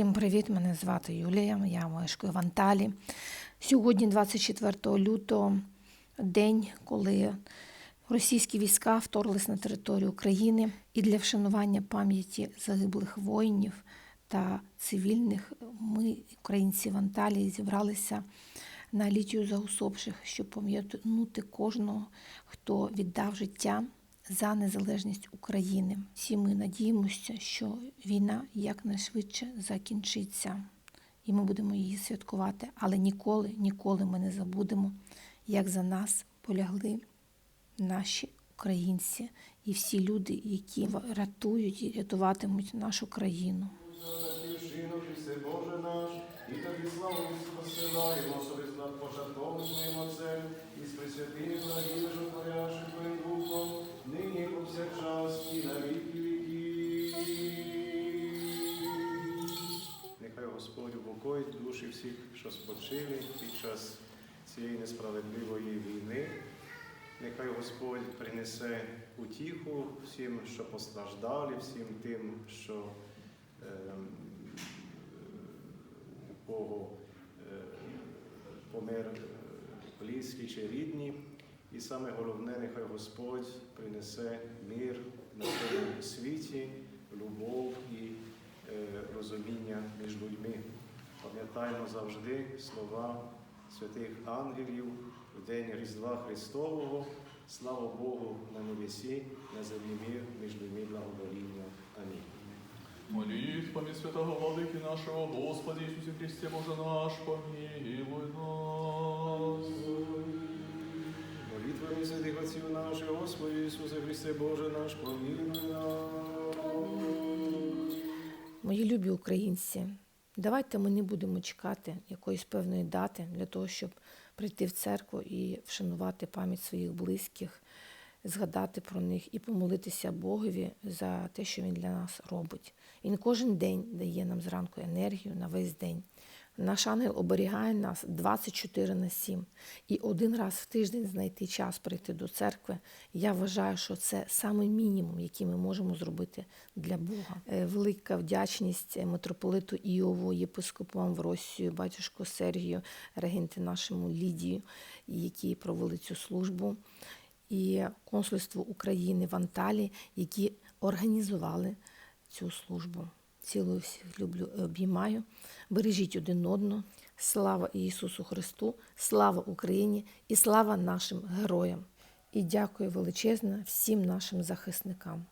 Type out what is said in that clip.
Всім привіт! Мене звати Юлія, я мешкаю в Анталі. Сьогодні, 24 лютого, день, коли російські війська вторглись на територію України, і для вшанування пам'яті загиблих воїнів та цивільних ми, українці в Анталії, зібралися на літію за усопших, щоб пам'ятнути кожного, хто віддав життя за незалежність України. Всі ми надіємося, що війна якнайшвидше закінчиться, і ми будемо її святкувати. Але ніколи, ніколи ми не забудемо, як за нас полягли наші українці і всі люди, які рятують і рятуватимуть нашу країну. Боже наш, і тобі славу посилаємо, собі знак пожертвований Твоїм Отцем, і з присвятим благим Нехай Господь упокоїть душі всіх, що спочили під час цієї несправедливої війни. Нехай Господь принесе утіху всім, що постраждали, всім тим, що ем, у кого е, помер е, близький чи рідні. І саме головне, нехай Господь принесе мир на цьому світі, любов і е, розуміння між людьми. Пам'ятаємо завжди слова святих ангелів в день Різдва Христового. Слава Богу на небесі, на землі мир, між людьми благовоління. Амінь. Молитвами святого Владыки нашего Господи Иисусе Христе Боже наш, помилуй нас. Отців наших, Господи Ісусе Христе Боже наш, помилуй. Мої любі українці, давайте ми не будемо чекати якоїсь певної дати для того, щоб прийти в церкву і вшанувати пам'ять своїх близьких, згадати про них і помолитися Богові за те, що він для нас робить. Він кожен день дає нам зранку енергію на весь день. Наш ангел оберігає нас 24 на 7. І один раз в тиждень знайти час прийти до церкви. Я вважаю, що це саме мінімум, який ми можемо зробити для Бога. Е, Велика вдячність митрополиту Іову, єпископу Амвросію, батюшку Сергію, регенти нашому Лідію, які провели цю службу, і консульству України в Анталі, які організували цю службу. Цілую всіх люблю і обіймаю. Бережіть один одного. Слава Ісусу Христу, слава Україні і слава нашим героям. І дякую величезно всім нашим захисникам.